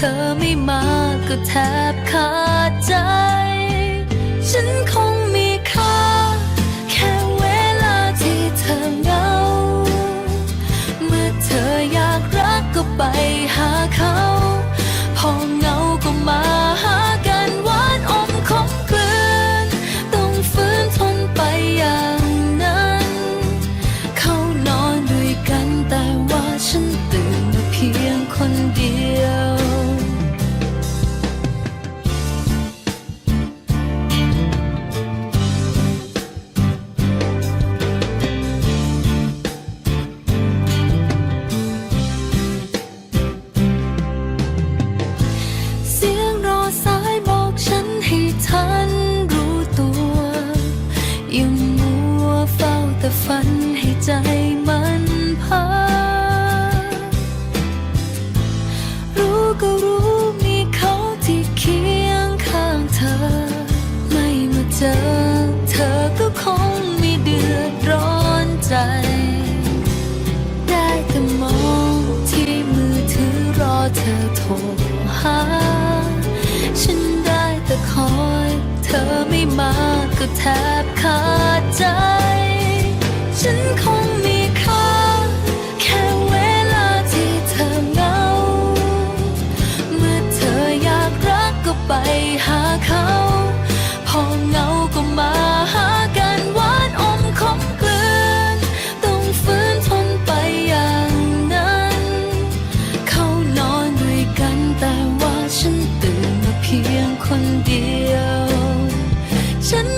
ธอไม่มาก็แทบขาดใจ ฉันคงมีค่า แค่เวลาที่เธอเหงา เมื่อเธออยากรักก็ไปหา ยังมัวเฝ้าแต่ฝันให้ใจมันพักรู้ก็รู้มีเขาที่เคียงข้างเธอ ไม่มาเจอเธอก็คงไม่เดือดร้อนใจ ได้แต่มองที่มือถือรอเธอโทรหา ฉันได้แต่คอยเธอไม่มา ก็แทบขาดใจ ฉันคงมีค่าแค่เวลาที่เธอเหงา เมื่อเธออยากรักก็ไปหาเขา พอเหงาก็มาหากันหวานอมคมกลืน ต้องฟื้นทนไปอย่างนั้น เขานอนด้วยกันแต่ว่าฉันตื่นมาเพียงคนเดียว ฉัน